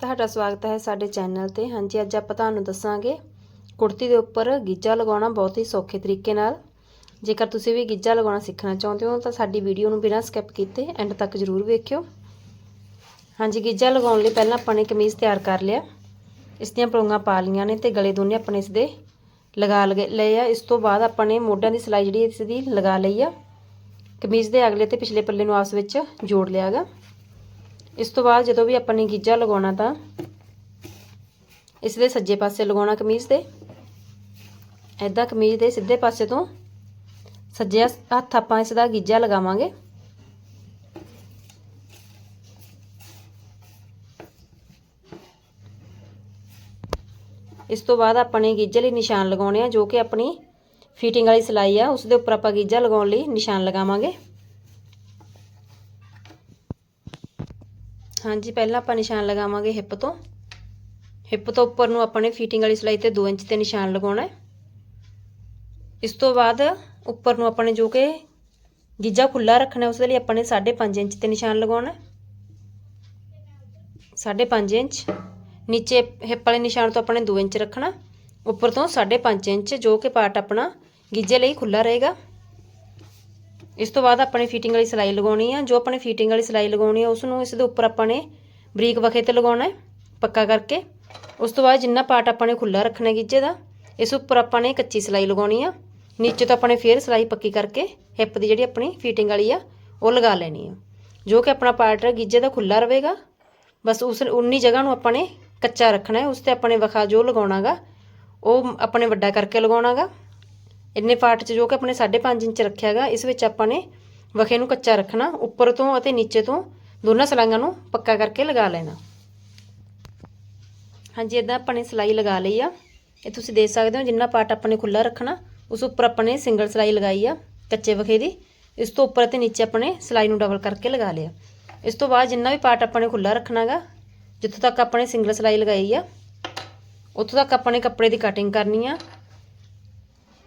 ਤੁਹਾਡਾ ਸਵਾਗਤ ਹੈ ਸਾਡੇ ਚੈਨਲ ਤੇ। ਹਾਂਜੀ, ਅੱਜ ਆਪਾਂ ਤੁਹਾਨੂੰ ਦੱਸਾਂਗੇ ਕੁੜਤੀ ਦੇ ਉੱਪਰ ਗਿੱਜਾ ਲਗਾਉਣਾ ਬਹੁਤ ਹੀ ਸੌਖੇ ਤਰੀਕੇ ਨਾਲ। ਜੇਕਰ ਤੁਸੀਂ ਵੀ ਗਿੱਜਾ ਲਗਾਉਣਾ ਸਿੱਖਣਾ ਚਾਹੁੰਦੇ ਹੋ ਤਾਂ ਸਾਡੀ ਵੀਡੀਓ ਨੂੰ ਬਿਨਾਂ ਸਕਿਪ ਕੀਤੇ ਐਂਡ ਤੱਕ ਜ਼ਰੂਰ ਵੇਖਿਓ। ਹਾਂਜੀ, ਗਿੱਜਾ ਲਗਾਉਣ ਲਈ ਪਹਿਲਾਂ ਆਪਾਂ ਨੇ ਕਮੀਜ਼ ਤਿਆਰ ਕਰ ਲਿਆ। ਇਸ ਦੀਆਂ ਪਲੋਂਗਾਂ ਪਾ ਲੀਆਂ ਨੇ ਤੇ ਗਲੇ ਦੋਨੇ ਆਪਣੇ ਇਸ ਦੇ ਲਗਾ ਲਗੇ ਲਏ ਆ। ਇਸ ਤੋਂ ਬਾਅਦ ਆਪਾਂ ਨੇ ਮੋਢਿਆਂ ਦੀ ਸਿਲਾਈ ਜਿਹੜੀ ਇਸ ਦੀ ਲਗਾ ਲਈ ਆ। ਕਮੀਜ਼ ਦੇ ਅਗਲੇ ਤੇ ਪਿਛਲੇ ਪੱਲੇ ਨੂੰ ਆਪਸ ਵਿੱਚ ਜੋੜ ਲਿਆਗਾ ਇਸ ਤੋਂ ਬਾਅਦ ਜਦੋਂ ਵੀ ਆਪਾਂ ਨੇ ਗਿੱਜਾ ਲਗਾਉਣਾ ਤਾਂ ਇਸ ਦੇ ਸੱਜੇ ਪਾਸੇ ਲਗਾਉਣਾ ਕਮੀਜ਼ ਦੇ ਐਦਾਂ ਕਮੀਜ਼ ਦੇ ਸਿੱਧੇ ਪਾਸੇ ਤੋਂ ਸੱਜੇ ਹੱਥ ਆਪਾਂ ਇਸ ਦਾ ਗਿੱਜਾ ਲਗਾਵਾਂਗੇ। ਇਸ ਤੋਂ ਬਾਅਦ ਆਪਾਂ ਨੇ ਗਿੱਜੇ ਲਈ ਨਿਸ਼ਾਨ ਲਗਾਉਣੇ ਆ ਜੋ ਕਿ ਆਪਣੀ ਫਿਟਿੰਗ ਵਾਲੀ ਸਿਲਾਈ ਆ। ਉਸ ਦੇ ਉੱਪਰ ਆਪਾਂ ਗਿੱਜਾ ਲਗਾਉਣ ਲਈ ਨਿਸ਼ਾਨ ਲਗਾਵਾਂਗੇ। ਹਾਂਜੀ, ਪਹਿਲਾਂ ਆਪਾਂ ਨਿਸ਼ਾਨ ਲਗਾਵਾਂਗੇ ਹਿੱਪ ਤੋਂ। ਹਿੱਪ ਤੋਂ ਉੱਪਰ ਨੂੰ ਆਪਾਂ ਨੇ ਫੀਟਿੰਗ ਵਾਲੀ ਸਿਲਾਈ ਤੇ 2 ਇੰਚ ਤੇ ਨਿਸ਼ਾਨ ਲਗਾਉਣਾ ਹੈ। ਇਸ ਤੋਂ ਬਾਅਦ ਉੱਪਰ ਨੂੰ ਆਪਾਂ ਨੇ ਜੋ ਕਿ ਗਿੱਜਾ ਖੁੱਲਾ ਰੱਖਣਾ ਉਸ ਦੇ ਲਈ ਆਪਾਂ ਨੇ 5.5 ਇੰਚ ਤੇ ਨਿਸ਼ਾਨ ਲਗਾਉਣਾ ਹੈ। 5.5 ਇੰਚ। ਨੀਚੇ ਹਿੱਪ ਵਾਲੇ ਨਿਸ਼ਾਨ ਤੋਂ ਆਪਾਂ ਨੇ 2 ਇੰਚ ਰੱਖਣਾ ਉੱਪਰ ਤੋਂ 5.5 ਇੰਚ ਜੋ ਕਿ ਪਾਰਟ ਆਪਣਾ ਗਿੱਜੇ ਲਈ ਖੁੱਲਾ ਰਹੇਗਾ। ਇਸ ਤੋਂ ਬਾਅਦ ਆਪਣੇ ਫਿਟਿੰਗ ਵਾਲੀ ਸਿਲਾਈ ਲਗਾਉਣੀ ਆ। ਜੋ ਆਪਣੇ ਫਿਟਿੰਗ ਵਾਲੀ ਸਿਲਾਈ ਲਗਾਉਣੀ ਆ ਉਸ ਨੂੰ ਇਸ ਦੇ ਉੱਪਰ ਆਪਾਂ ਨੇ ਬਰੀਕ ਵਖੇ ਤੇ ਲਗਾਉਣਾ ਹੈ, ਪੱਕਾ ਕਰਕੇ। ਉਸ ਤੋਂ ਬਾਅਦ ਜਿੰਨਾ ਪਾਰਟ ਆਪਾਂ ਨੇ ਖੁੱਲਾ ਰੱਖਣਾ ਗਿੱਜੇ ਦਾ, ਇਸ ਉੱਪਰ ਆਪਾਂ ਨੇ ਕੱਚੀ ਸਿਲਾਈ ਲਗਾਉਣੀ ਆ। ਨੀਚੇ ਤੋਂ ਆਪਾਂ ਨੇ ਫੇਰ ਸਿਲਾਈ ਪੱਕੀ ਕਰਕੇ ਹਿੱਪ ਦੀ ਜਿਹੜੀ ਆਪਣੀ ਫਿਟਿੰਗ ਵਾਲੀ ਆ, ਉਹ ਲਗਾ ਲੈਣੀ ਆ। ਜੋ ਕਿ ਆਪਣਾ ਪਾਰਟ ਗਿੱਜੇ ਦਾ ਖੁੱਲਾ ਰਹੇਗਾ। ਬਸ ਉਸ ਉਨੀ ਜਗ੍ਹਾ ਨੂੰ ਆਪਾਂ ਨੇ ਕੱਚਾ ਰੱਖਣਾ ਹੈ, ਉਸ ਤੇ ਆਪਾਂ ਨੇ ਵਖਾ ਜੋ ਲਗਾਉਣਾਗਾ ਉਹ ਆਪਣੇ ਵੱਡਾ ਕਰਕੇ ਲਗਾਉਣਾਗਾ ਇੰਨੇ ਪਾਰਟ 'ਚ ਜੋ ਕਿ ਆਪਣੇ 5.5 ਇੰਚ ਰੱਖਿਆ ਰੱਖਿਆਗਾ ਇਸ ਵਿੱਚ ਆਪਾਂ ਨੇ ਵਖੇ ਨੂੰ ਕੱਚਾ ਰੱਖਣਾ, ਉੱਪਰ ਤੋਂ ਅਤੇ ਨੀਚੇ ਤੋਂ ਦੋਨਾਂ ਸਲਾਈਆਂ ਨੂੰ ਪੱਕਾ ਕਰਕੇ ਲਗਾ ਲੈਣਾ। ਹਾਂਜੀ ਇਦਾਂ ਆਪਾਂ ਨੇ ਸਿਲਾਈ ਲਗਾ ਲਈ ਆ। ਇਹ ਤੁਸੀਂ ਦੇਖ ਸਕਦੇ ਹੋ ਜਿੰਨਾ ਪਾਰਟ ਆਪਾਂ ਨੇ ਖੁੱਲਾ ਰੱਖਣਾ, ਉਸ ਉੱਪਰ ਆਪਾਂ ਨੇ ਸਿੰਗਲ ਸਿਲਾਈ ਲਗਾਈ ਆ, ਕੱਚੇ ਵਖੇ ਦੀ। ਇਸ ਤੋਂ ਉੱਪਰ ਤੇ ਨੀਚੇ ਆਪਣੇ ਨੇ ਸਿਲਾਈ ਨੂੰ ਡਬਲ ਕਰਕੇ ਲਗਾ ਲਿਆ। ਇਸ ਤੋਂ ਬਾਅਦ ਜਿੰਨਾ ਵੀ ਪਾਰਟ ਆਪਾਂ ਨੇ ਖੁੱਲਾ ਰੱਖਣਾਗਾ ਜਿੱਥੋਂ ਤੱਕ ਆਪਣੇ ਸਿੰਗਲ ਸਿਲਾਈ ਲਗਾਈ ਆ, ਉੱਥੋਂ ਤੱਕ ਆਪਣੇ ਕੱਪੜੇ ਦੀ ਕਟਿੰਗ ਕਰਨੀ ਆ।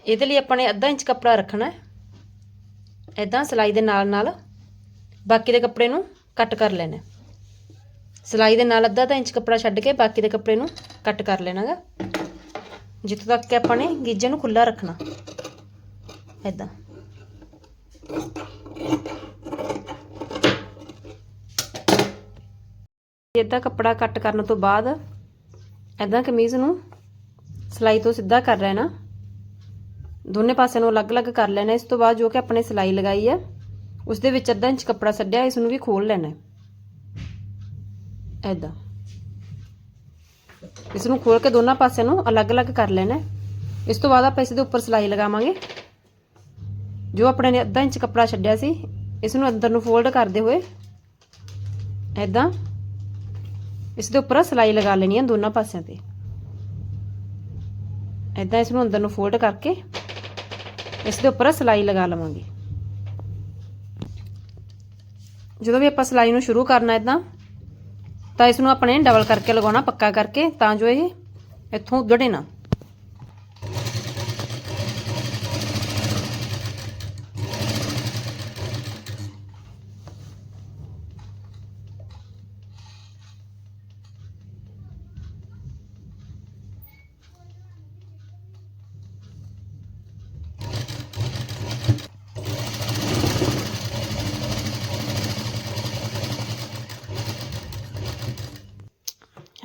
ਇਹਦੇ ਲਈ ਆਪਾਂ ਨੇ ਅੱਧਾ ਇੰਚ ਕੱਪੜਾ ਰੱਖਣਾ ਹੈ। ਇਦਾਂ ਸਿਲਾਈ ਦੇ ਨਾਲ ਨਾਲ ਬਾਕੀ ਦੇ ਕੱਪੜੇ ਨੂੰ ਕੱਟ ਕਰ ਲੈਣਾ ਸਿਲਾਈ ਦੇ ਨਾਲ ਅੱਧਾ ਅੱਧਾ ਇੰਚ ਕੱਪੜਾ ਛੱਡ ਕੇ ਬਾਕੀ ਦੇ ਕੱਪੜੇ ਨੂੰ ਕੱਟ ਕਰ ਲੈਣਾਗਾ। ਜਿੱਥੋਂ ਤੱਕ ਕਿ ਆਪਾਂ ਨੇ ਗੀਜੇ ਨੂੰ ਖੁੱਲਾ ਰੱਖਣਾ। ਇਦਾਂ ਇਦਾਂ ਕੱਪੜਾ ਕੱਟ ਕਰਨ ਤੋਂ ਬਾਅਦ ਇਦਾਂ ਕਮੀਜ਼ ਨੂੰ ਸਿਲਾਈ ਤੋਂ ਸਿੱਧਾ ਕਰ ਲੈਣਾ। ਦੋਨੇ ਪਾਸੇ ਨੂੰ ਅਲੱਗ-ਅਲੱਗ ਕਰ ਲੈਣਾ, ਇਸ ਤੋਂ ਬਾਅਦ ਜੋ ਕਿ ਆਪਣੇ ਸਿਲਾਈ ਲਗਾਈ ਹੈ, ਉਸ ਦੇ ਵਿੱਚ ਅੱਧਾ ਇੰਚ ਕੱਪੜਾ ਛੱਡਿਆ ਇਸ ਨੂੰ ਵੀ ਖੋਲ ਲੈਣਾ ਐਦਾਂ ਇਸ ਨੂੰ ਖੋਲ ਕੇ ਦੋਨਾਂ ਪਾਸਿਆਂ ਨੂੰ ਅਲੱਗ-ਅਲੱਗ ਕਰ ਲੈਣਾ ਇਸ ਤੋਂ ਬਾਅਦ ਆਪਾਂ ਇਸ ਦੇ ਉੱਪਰ ਸਿਲਾਈ ਲਗਾਵਾਂਗੇ। ਜੋ ਆਪਣੇ ਨੇ ਅੱਧਾ ਇੰਚ ਕੱਪੜਾ ਛੱਡਿਆ ਸੀ, ਇਸ ਨੂੰ ਅੰਦਰ ਨੂੰ ਫੋਲਡ ਕਰਦੇ ਹੋਏ ਐਦਾਂ ਇਸ ਦੇ ਉੱਪਰ ਸਿਲਾਈ ਲਗਾ ਲੈਣੀ ਹੈ ਦੋਨਾਂ ਪਾਸਿਆਂ ਤੇ। ਐਦਾਂ ਇਸ ਨੂੰ ਅੰਦਰ ਨੂੰ ਫੋਲਡ ਕਰਕੇ ਇਸ ਦੇ ਉੱਪਰ ਸਿਲਾਈ ਲਗਾ ਲਵਾਂਗੇ। ਜਦੋਂ ਵੀ ਆਪਾਂ ਸਿਲਾਈ ਨੂੰ ਸ਼ੁਰੂ ਕਰਨਾ ਇਦਾਂ ਤਾਂ ਇਸ ਨੂੰ ਆਪਣੇ ਡਬਲ ਕਰਕੇ ਲਗਾਉਣਾ, ਪੱਕਾ ਕਰਕੇ, ਤਾਂ ਜੋ ਇਹ ਇੱਥੋਂ ਉਧੜੇ ਨਾ।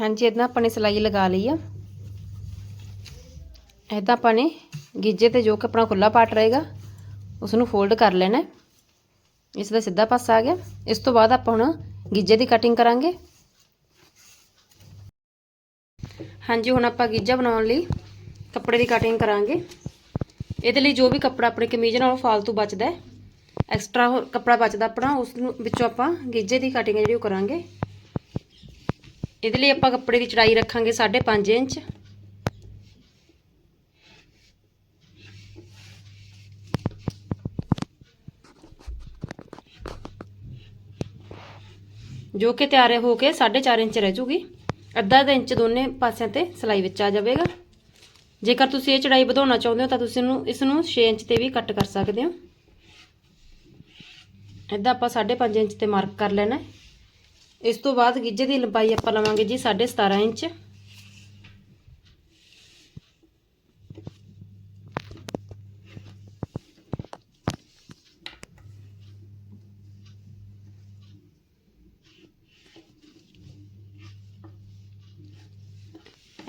ਹਾਂਜੀ ਇਦਾਂ ਆਪਾਂ ਨੇ ਸਿਲਾਈ ਲਗਾ ਲਈ ਆ। ਇਦਾਂ ਆਪਾਂ ਨੇ ਗਿੱਜੇ ਤੇ ਜੋ ਕਿ ਆਪਣਾ ਖੁੱਲਾ ਪਾਟ ਰਹੇਗਾ ਉਸ ਨੂੰ ਫੋਲਡ ਕਰ ਲੈਣਾ ਇਸ ਦਾ ਸਿੱਧਾ ਪਾਸਾ ਆ ਗਿਆ। ਇਸ ਤੋਂ ਬਾਅਦ ਆਪਾਂ ਹੁਣ ਗਿੱਜੇ ਦੀ ਕਟਿੰਗ ਕਰਾਂਗੇ। ਹਾਂਜੀ, ਹੁਣ ਆਪਾਂ ਗਿੱਜਾ ਬਣਾਉਣ ਲਈ ਕੱਪੜੇ ਦੀ ਕਟਿੰਗ ਕਰਾਂਗੇ। ਇਹਦੇ ਲਈ ਜੋ ਵੀ ਕੱਪੜਾ ਆਪਣੇ ਕਮੀਜ਼ ਨਾਲੋਂ ਫालतू ਬਚਦਾ ਹੈ ਐਕਸਟਰਾ ਕੱਪੜਾ ਬਚਦਾ ਆਪਣਾ ਉਸ ਨੂੰ ਵਿੱਚੋਂ ਆਪਾਂ ਗਿੱਜੇ ਦੀ ਕਟਿੰਗ ਜਿਹੜੀ ਉਹ ਕਰਾਂਗੇ। ਇਹਦੇ ਲਈ ਆਪਾਂ ਕੱਪੜੇ ਦੀ ਚੜਾਈ ਰੱਖਾਂਗੇ 5.5 ਇੰਚ। ਜੋ ਕਿ ਤਿਆਰ ਹੋ ਕੇ 4.5 ਇੰਚ ਰਹਿ ਜੂਗੀ। ਅੱਧਾ ਅੱਧਾ ਇੰਚ ਦੋਨੇ ਪਾਸਿਆਂ ਤੇ ਸਿਲਾਈ ਵਿੱਚ ਆ ਜਾਵੇਗਾ। ਜੇਕਰ ਤੁਸੀਂ ਇਹ ਚੜਾਈ ਵਧਾਉਣਾ ਚਾਹੁੰਦੇ ਹੋ ਤਾਂ ਤੁਸੀਂ ਇਹਨੂੰ ਇਸ ਨੂੰ 6 ਇੰਚ ਤੇ ਵੀ ਕੱਟ ਕਰ ਸਕਦੇ ਹੋ। ਇਦਾਂ ਆਪਾਂ 5.5 ਇੰਚ ਤੇ ਮਾਰਕ ਕਰ ਲੈਣਾ ਹੈ। ਇਸ ਤੋਂ ਬਾਅਦ ਗਿੱਜੇ ਦੀ ਲੰਬਾਈ ਆਪਾਂ ਲਵਾਂਗੇ ਜੀ 17.5 ਇੰਚ।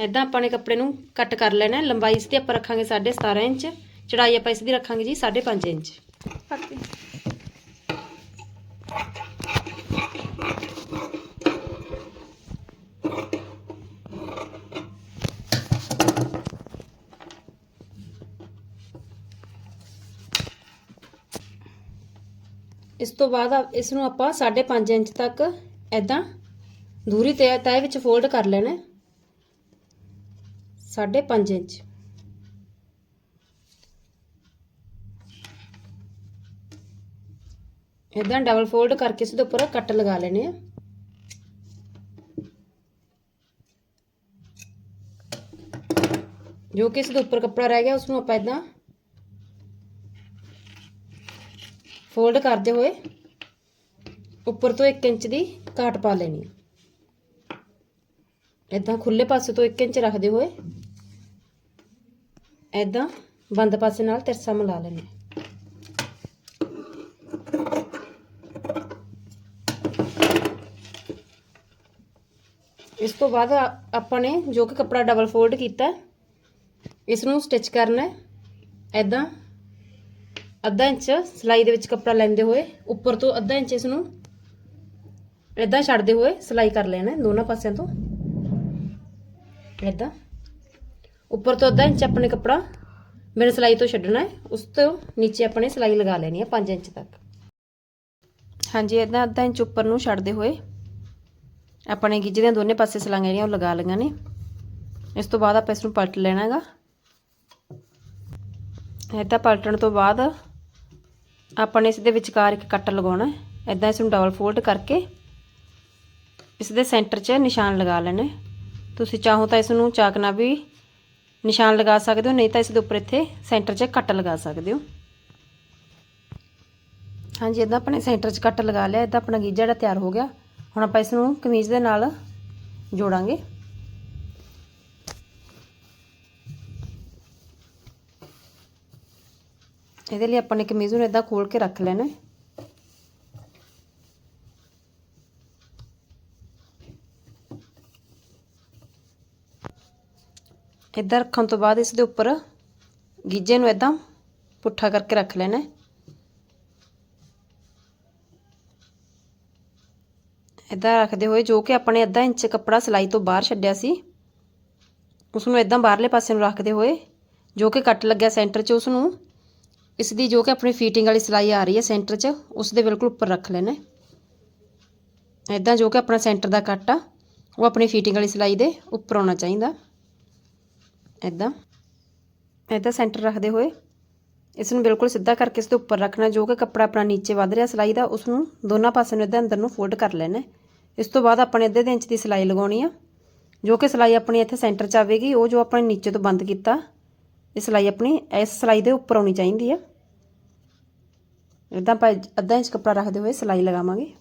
ਇਦਾਂ ਆਪਾਂ ਨੇ ਕੱਪੜੇ ਨੂੰ ਕੱਟ ਕਰ ਲੈਣਾ ਲੰਬਾਈ ਇਸ ਦੀ ਆਪਾਂ ਰੱਖਾਂਗੇ 17.5 ਇੰਚ। ਚੜਾਈ ਆਪਾਂ ਇਸ ਦੀ ਰੱਖਾਂਗੇ ਜੀ 5.5 ਇੰਚ। ਤੋਂ ਬਾਅਦ ਆ- ਇਸ ਨੂੰ ਆਪਾਂ 5.5 ਇੰਚ ਤੱਕ ਐਦਾਂ ਦੂਰੀ ਤੇ ਤੈ ਵਿੱਚ ਫੋਲਡ ਕਰ ਲੈਣਾ ਹੈ। 5.5 ਇੰਚ ਐਦਾਂ ਡਬਲ ਫੋਲਡ ਕਰਕੇ ਇਸ ਦੇ ਉੱਪਰ ਕੱਟ ਲਗਾ ਲੈਣੇ ਆ ਜੋ ਕਿ ਇਸ ਦੇ ਉੱਪਰ ਕੱਪੜਾ ਰਹਿ ਗਿਆ ਉਸ ਨੂੰ ਆਪਾਂ ਐਦਾਂ ਫੋਲਡ ਕਰਦੇ ਹੋਏ ਉੱਪਰ ਤੋਂ 1 ਇੰਚ ਦੀ ਘਾਟ ਪਾ ਲੈਣੀ ਇਦਾਂ ਖੁੱਲੇ ਪਾਸੇ ਤੋਂ 1 ਇੰਚ ਰੱਖਦੇ ਹੋਏ ਇਦਾਂ ਬੰਦ ਪਾਸੇ ਨਾਲ ਤਿਰਸਾ ਮਿਲਾ ਲੈਣਾ ਇਸ ਤੋਂ ਬਾਅਦ ਆਪਾਂ ਨੇ ਜੋ ਕਿ ਕੱਪੜਾ ਡਬਲ ਫੋਲਡ ਕੀਤਾ ਇਸ ਨੂੰ ਸਟਿਚ ਕਰਨਾ ਹੈ। ਇਦਾਂ ਅੱਧਾ ਇੰਚ ਸਿਲਾਈ ਦੇ ਵਿੱਚ ਕੱਪੜਾ ਲੈਂਦੇ ਹੋਏ, ਉੱਪਰ ਤੋਂ ਅੱਧਾ ਇੰਚ ਇਸ ਨੂੰ ਇਦਾਂ ਛੱਡਦੇ ਹੋਏ ਸਿਲਾਈ ਕਰ ਲੈਣਾ ਦੋਨਾਂ ਪਾਸਿਆਂ ਤੋਂ। ਇਦਾਂ ਉੱਪਰ ਤੋਂ ਅੱਧਾ ਇੰਚ ਆਪਣੇ ਕੱਪੜਾ ਮੇਰੇ ਸਿਲਾਈ ਤੋਂ ਛੱਡਣਾ ਹੈ, ਉਸ ਤੋਂ ਨੀਚੇ ਆਪਣੇ ਸਿਲਾਈ ਲਗਾ ਲੈਣੀ ਹੈ 5 ਇੰਚ ਤੱਕ। ਹਾਂਜੀ ਇਦਾਂ ਅੱਧਾ ਇੰਚ ਉੱਪਰ ਨੂੰ ਛੱਡਦੇ ਹੋਏ ਆਪਣੇ ਗਿੱਜੇ ਦੀਆਂ ਦੋਨੇ ਪਾਸੇ ਸਲਾਈਆਂ ਜਿਹੜੀਆਂ ਉਹ ਲਗਾ ਲਈਆਂ ਨੇ। ਇਸ ਤੋਂ ਬਾਅਦ ਆਪਾਂ ਇਸ ਨੂੰ ਪਲਟ ਲੈਣਾ ਹੈਗਾ। ਇਦਾਂ ਪਲਟਣ ਤੋਂ ਬਾਅਦ ਆਪਾਂ ਨੇ ਇਸ ਦੇ ਵਿਚਕਾਰ ਇੱਕ ਕੱਟ ਲਗਾਉਣਾ ਹੈ। ਇਦਾਂ ਇਸ ਨੂੰ ਡਬਲ ਫੋਲਡ ਕਰਕੇ ਇਸ ਦੇ ਸੈਂਟਰ 'ਚ ਨਿਸ਼ਾਨ ਲਗਾ ਲੈਣਾ ਤੁਸੀਂ ਚਾਹੋ ਤਾਂ ਇਸ ਨੂੰ ਚਾਕ ਨਾਲ ਵੀ ਨਿਸ਼ਾਨ ਲਗਾ ਸਕਦੇ ਹੋ, ਨਹੀਂ ਤਾਂ ਇਸ ਦੇ ਉੱਪਰ ਇੱਥੇ ਸੈਂਟਰ 'ਚ ਕੱਟ ਲਗਾ ਸਕਦੇ ਹੋ। ਹਾਂਜੀ ਇਦਾਂ ਆਪਣੇ ਸੈਂਟਰ 'ਚ ਕੱਟ ਲਗਾ ਲਿਆ ਇਦਾਂ ਆਪਣਾ ਗੀਜਾ ਜਿਹੜਾ ਤਿਆਰ ਹੋ ਗਿਆ। ਹੁਣ ਆਪਾਂ ਇਸ ਨੂੰ ਕਮੀਜ਼ ਦੇ ਨਾਲ ਜੋੜਾਂਗੇ। ਇਹਦੇ ਲਈ ਆਪਾਂ ਨੇ ਕਮੀਜ਼ ਨੂੰ ਇਦਾਂ ਖੋਲ ਕੇ ਰੱਖ ਲੈਣਾ ਹੈ। ਇੱਦਾਂ ਰੱਖਣ ਤੋਂ ਬਾਅਦ ਇਸ ਦੇ ਉੱਪਰ ਗੀਜੇ ਨੂੰ ਇਦਾਂ ਪੁੱਠਾ ਕਰਕੇ ਰੱਖ ਲੈਣਾ ਹੈ। ਇਦਾਂ ਰੱਖਦੇ ਹੋਏ ਜੋ ਕਿ ਆਪਣੇ ਅੱਧਾ ਇੰਚ ਕੱਪੜਾ ਸਿਲਾਈ ਤੋਂ ਬਾਹਰ ਛੱਡਿਆ ਸੀ ਉਸ ਨੂੰ ਇਦਾਂ ਬਾਹਰਲੇ ਪਾਸੇ ਨੂੰ ਰੱਖਦੇ ਹੋਏ ਜੋ ਕਿ ਕੱਟ ਲੱਗਿਆ ਸੈਂਟਰ 'ਚ ਉਸ ਨੂੰ ਇਸ ਦੀ ਜੋ ਕਿ ਆਪਣੀ ਫੀਟਿੰਗ ਵਾਲੀ ਸਿਲਾਈ ਆ ਰਹੀ ਹੈ ਸੈਂਟਰ 'ਚ ਉਸ ਦੇ ਬਿਲਕੁਲ ਉੱਪਰ ਰੱਖ ਲੈਣਾ ਹੈ। ਜੋ ਕਿ ਆਪਣਾ ਸੈਂਟਰ ਦਾ ਕੱਟ ਆ, ਉਹ ਆਪਣੀ ਫੀਟਿੰਗ ਵਾਲੀ ਸਿਲਾਈ ਦੇ ਉੱਪਰ ਆਉਣਾ ਚਾਹੀਦਾ। ਇਦਾਂ ਇਦਾਂ ਸੈਂਟਰ ਰੱਖਦੇ ਹੋਏ ਇਸ ਨੂੰ ਬਿਲਕੁਲ ਸਿੱਧਾ ਕਰਕੇ ਇਸ ਦੇ ਉੱਪਰ ਰੱਖਣਾ, ਜੋ ਕਿ ਕੱਪੜਾ ਆਪਣਾ ਨੀਚੇ ਵੱਧ ਰਿਹਾ ਸਿਲਾਈ ਦਾ ਉਸ ਨੂੰ ਦੋਨਾਂ ਪਾਸੇ ਨੂੰ ਇਦਾਂ ਅੰਦਰ ਨੂੰ ਫੋਲਡ ਕਰ ਲੈਣਾ ਇਸ ਤੋਂ ਬਾਅਦ ਆਪਣੇ ਅੱਧੇ ਇੰਚ ਦੀ ਸਿਲਾਈ ਲਗਾਉਣੀ ਆ, ਜੋ ਕਿ ਸਿਲਾਈ ਆਪਣੀ ਇੱਥੇ ਸੈਂਟਰ 'ਚ ਆਵੇਗੀ, ਉਹ ਜੋ ਆਪਣੇ ਨੀਚੇ ਤੋਂ ਬੰਦ ਕੀਤਾ ਇਹ ਸਿਲਾਈ ਆਪਣੀ ਇਸ ਸਿਲਾਈ ਦੇ ਉੱਪਰ ਆਉਣੀ ਚਾਹੀਦੀ ਆ। ਇਦਾਂ ਆਪਾਂ ਅੱਧਾ ਇੰਚ ਕੱਪੜਾ ਰੱਖਦੇ ਹੋਏ ਸਿਲਾਈ ਲਗਾਵਾਂਗੇ।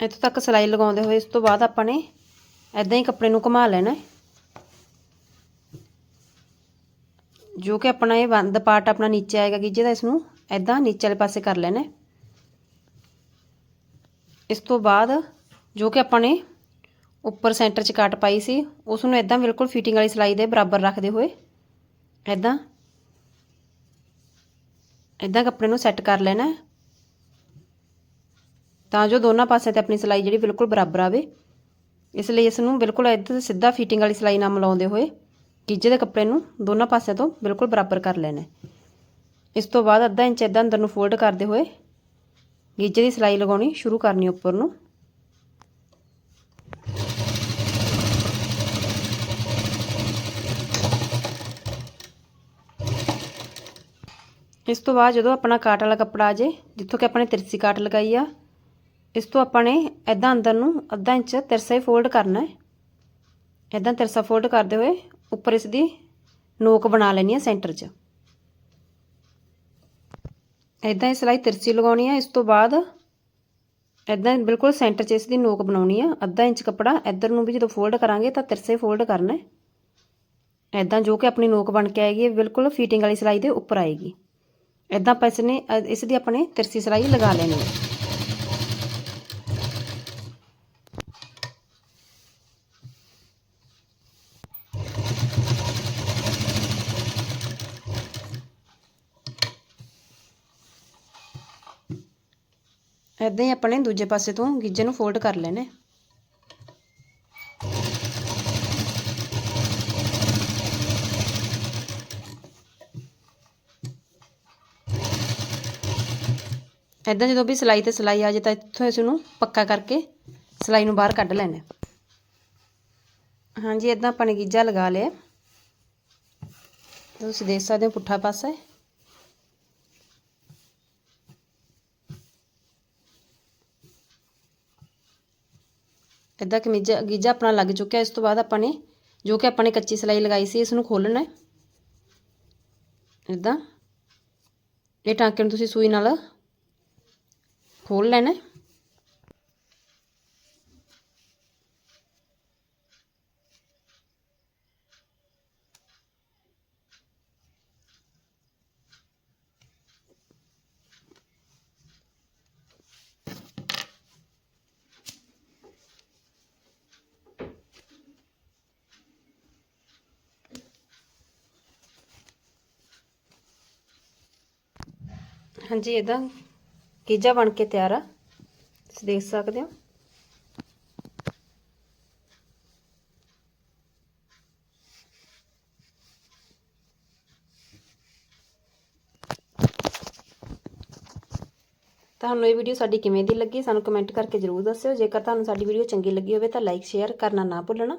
ਇੱਥੋਂ ਤੱਕ ਸਿਲਾਈ ਲਗਾਉਂਦੇ ਹੋਏ ਇਸ ਤੋਂ ਬਾਅਦ ਆਪਾਂ ਨੇ ਇਦਾਂ ਹੀ ਕੱਪੜੇ ਨੂੰ ਘੁਮਾ ਲੈਣਾ ਜੋ ਕਿ ਆਪਣਾ ਇਹ ਬੰਦ ਪਾਰਟ ਆਪਣਾ ਨੀਚੇ ਆਏਗਾ, ਗਿੱਜੇ ਦਾ, ਇਸ ਨੂੰ ਇਦਾਂ ਨੀਚੇ ਵਾਲੇ ਪਾਸੇ ਕਰ ਲੈਣਾ ਇਸ ਤੋਂ ਬਾਅਦ ਜੋ ਕਿ ਆਪਾਂ ਨੇ ਉੱਪਰ ਸੈਂਟਰ 'ਚ ਕੱਟ ਪਾਈ ਸੀ, ਉਸ ਨੂੰ ਇਦਾਂ ਬਿਲਕੁਲ ਫਿਟਿੰਗ ਵਾਲੀ ਸਿਲਾਈ ਦੇ ਬਰਾਬਰ ਰੱਖਦੇ ਹੋਏ ਇਦਾਂ ਇਦਾਂ ਕੱਪੜੇ ਨੂੰ ਸੈੱਟ ਕਰ ਲੈਣਾ ਤਾਂ ਜੋ ਦੋਨਾਂ ਪਾਸੇ ਤੇ ਆਪਣੀ ਸਿਲਾਈ ਜਿਹੜੀ ਬਿਲਕੁਲ ਬਰਾਬਰ ਆਵੇ। ਇਸ ਲਈ ਇਸ ਨੂੰ ਬਿਲਕੁਲ ਇੱਧਰ ਸਿੱਧਾ ਫਿਟਿੰਗ ਵਾਲੀ ਸਿਲਾਈ ਨਾਲ ਮਿਲਾਉਂਦੇ ਹੋਏ ਗਿੱਜੇ ਦੇ ਕੱਪੜੇ ਨੂੰ ਦੋਨਾਂ ਪਾਸਿਆਂ ਤੋਂ ਬਿਲਕੁਲ ਬਰਾਬਰ ਕਰ ਲੈਣਾ ਇਸ ਤੋਂ ਬਾਅਦ ਅੱਧਾ ਇੰਚ ਇਦਾਂ ਅੰਦਰ ਨੂੰ ਫੋਲਡ ਕਰਦੇ ਹੋਏ ਗਿੱਜੇ ਦੀ ਸਿਲਾਈ ਲਗਾਉਣੀ ਸ਼ੁਰੂ ਕਰਨੀ ਉੱਪਰ ਨੂੰ। ਇਸ ਤੋਂ ਬਾਅਦ ਜਦੋਂ ਆਪਣਾ ਕਾਟ ਵਾਲਾ ਕੱਪੜਾ ਆ ਜੇ, ਜਿੱਥੋਂ ਕਿ ਆਪਾਂ ਨੇ ਤਿਰਸੀ ਕਾਟ ਲਗਾਈ ਆ, ਇਸ ਤੋਂ ਆਪਾਂ ਨੇ ਐਦਾਂ ਅੰਦਰ ਨੂੰ ਅੱਧਾ ਇੰਚ ਤਿਰਸਾ ਹੀ ਫੋਲਡ ਕਰਨਾ ਹੈ। ਐਦਾਂ ਤਿਰਸਾ ਫੋਲਡ ਕਰਦੇ ਹੋਏ ਉੱਪਰ ਇਸ ਦੀ ਨੋਕ ਬਣਾ ਲੈਣੀ ਹੈ ਸੈਂਟਰ 'ਚ। ਇਦਾਂ ਹੀ ਸਿਲਾਈ ਤਿਰਛੀ ਲਗਾਉਣੀ ਆ, ਇਸ ਤੋਂ ਬਾਅਦ ਇਦਾਂ ਬਿਲਕੁਲ ਸੈਂਟਰ 'ਚ ਇਸ ਦੀ ਨੋਕ ਬਣਾਉਣੀ ਆ। ਅੱਧਾ ਇੰਚ ਕੱਪੜਾ ਇੱਧਰ ਨੂੰ ਵੀ ਜਦੋਂ ਫੋਲਡ ਕਰਾਂਗੇ ਤਾਂ ਤਿਰਸੇ ਫੋਲਡ ਕਰਨਾ ਹੈ। ਇਦਾਂ ਜੋ ਕਿ ਆਪਣੀ ਨੋਕ ਬਣ ਕੇ ਆਏਗੀ, ਬਿਲਕੁਲ ਫਿਟਿੰਗ ਵਾਲੀ ਸਿਲਾਈ ਦੇ ਉੱਪਰ ਆਏਗੀ। ਇਦਾਂ ਆਪਾਂ ਇਸ ਨੇ ਇਸ ਦੀ ਆਪਣੇ ਤਿਰਸੀ ਸਿਲਾਈ ਲਗਾ ਲੈਣੀ ਹੈ। ਇਦਾਂ ਹੀ ਆਪਣੇ ਦੂਜੇ ਪਾਸੇ ਤੋਂ ਗਿੱਜੇ ਨੂੰ ਫੋਲਡ ਕਰ ਲੈਣੇ। ਇਦਾਂ ਜਦੋਂ ਵੀ ਸਿਲਾਈ ਤੇ ਸਿਲਾਈ ਆ ਜੇ ਤਾਂ ਇੱਥੋਂ ਇਸ ਨੂੰ ਪੱਕਾ ਕਰਕੇ ਸਿਲਾਈ ਨੂੰ ਬਾਹਰ ਕੱਢ ਲੈਣਾ। ਹਾਂਜੀ ਇਦਾਂ ਆਪਾਂ ਨੇ ਗਿੱਜਾ ਲਗਾ ਲਿਆ। ਤੁਸੀਂ ਦੇਖ ਸਕਦੇ ਹੋ ਪੁੱਠਾ ਪਾਸਾ ਹੈ। ਇਦਾਂ ਕਮੀਜ਼ਾ, ਗੀਜਾ ਆਪਣਾ ਲੱਗ ਚੁੱਕਿਆ, ਇਸ ਤੋਂ ਬਾਅਦ ਆਪਾਂ ਨੇ ਜੋ ਕਿ ਆਪਾਂ ਨੇ ਕੱਚੀ ਸਿਲਾਈ ਲਗਾਈ ਸੀ ਇਸ ਨੂੰ ਖੋਲਣਾ ਹੈ। ਇਦਾਂ ਇਹ ਟਾਂਕੇ ਨੂੰ ਤੁਸੀਂ ਸੂਈ ਨਾਲ ਖੋਲ ਲੈਣਾ ਹਾਂਜੀ ਇਦਾਂ ਗੀਜਾ ਬਣ ਕੇ ਤਿਆਰ ਆ। ਤੁਸੀਂ ਦੇਖ ਸਕਦੇ ਹੋ। ਤੁਹਾਨੂੰ ਇਹ ਵੀਡੀਓ ਸਾਡੀ ਕਿਵੇਂ ਦੀ ਲੱਗੀ, ਸਾਨੂੰ ਕਮੈਂਟ ਕਰਕੇ ਜ਼ਰੂਰ ਦੱਸਿਓ। ਜੇਕਰ ਤੁਹਾਨੂੰ ਸਾਡੀ ਵੀਡੀਓ ਚੰਗੀ ਲੱਗੀ ਹੋਵੇ ਤਾਂ ਲਾਈਕ ਸ਼ੇਅਰ ਕਰਨਾ ਨਾ ਭੁੱਲਣਾ।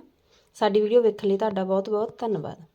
ਸਾਡੀ ਵੀਡੀਓ ਵੇਖਣ ਲਈ ਤੁਹਾਡਾ ਬਹੁਤ ਬਹੁਤ ਧੰਨਵਾਦ।